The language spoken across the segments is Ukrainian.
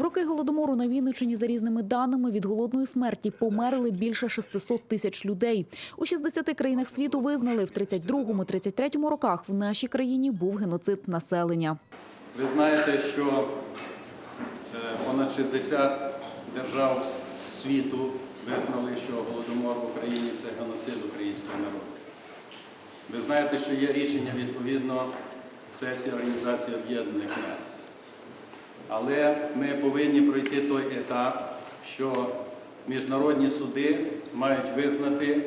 В роки голодомору на Вінниччині за різними даними від голодної смерті померли більше 600 тисяч людей. У 60 країнах світу визнали в 32-33 роках в нашій країні був геноцид населення. Ви знаєте, що е, понад 60 держав світу визнали, що голодомор в Україні це геноцид українського народу. Ви знаєте, що є рішення відповідно сесії Організації Об'єднаних Націй. Але ми повинні пройти той етап, що міжнародні суди мають визнати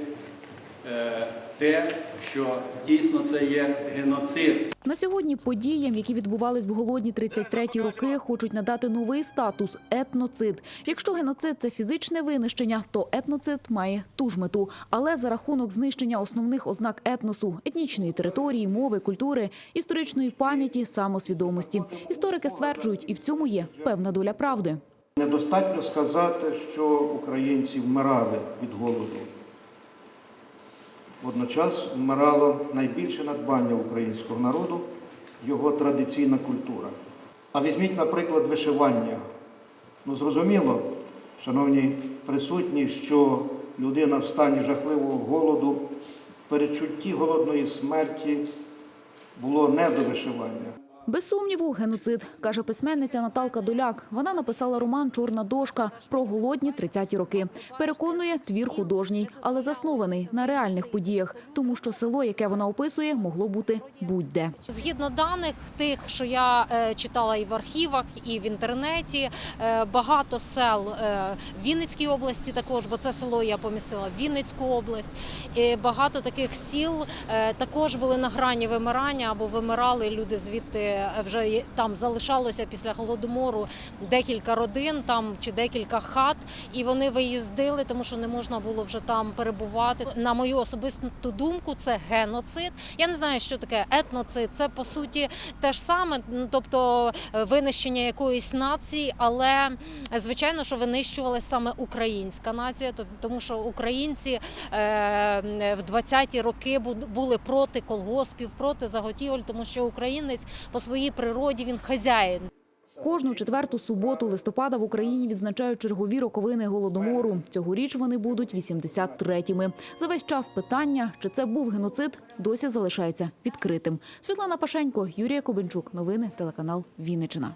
е, те, що дійсно це є геноцид. На сьогодні подіям, які відбувались в голодні 33-ті роки, хочуть надати новий статус етноцид. Якщо геноцид це фізичне винищення, то етноцид має ту ж мету, але за рахунок знищення основних ознак етносу, етнічної території, мови, культури, історичної пам'яті, самосвідомості. Історики стверджують, і в цьому є певна доля правди. Недостатньо сказати, що українці вмирали від голоду. Водночас вмирало найбільше надбання українського народу його традиційна культура. А візьміть, наприклад, вишивання. Ну, зрозуміло, шановні присутні, що людина в стані жахливого голоду, в передчутті голодної смерті було не до вишивання. Без сумніву, геноцид, каже письменниця Наталка Доляк. Вона написала роман Чорна дошка про голодні 30-ті роки. Переконує твір художній, але заснований на реальних подіях, тому що село, яке вона описує, могло бути будь-де. Згідно даних тих, що я е, читала і в архівах, і в інтернеті, е, багато сел е, в Вінницькій області також, бо це село я помістила в Вінницьку область. І багато таких сіл також були на грані вимирання або вимирали люди звідти вже там залишалося після голодомору декілька родин там чи декілька хат, і вони виїздили, тому що не можна було вже там перебувати. На мою особисту думку, це геноцид. Я не знаю, що таке етноцид. Це по суті те ж саме, ну, тобто е, винищення якоїсь нації, але звичайно, що винищувалася саме українська нація, тому що українці е, в 20-ті роки були проти колгоспів, проти заготівель, тому що українець по своїй природі він хазяїн. Кожну четверту суботу листопада в Україні відзначають чергові роковини голодомору. Цьогоріч вони будуть 83-ми. За весь час питання, чи це був геноцид, досі залишається відкритим. Світлана Пашенько, Юрія Кобенчук. Новини телеканал Вінниччина.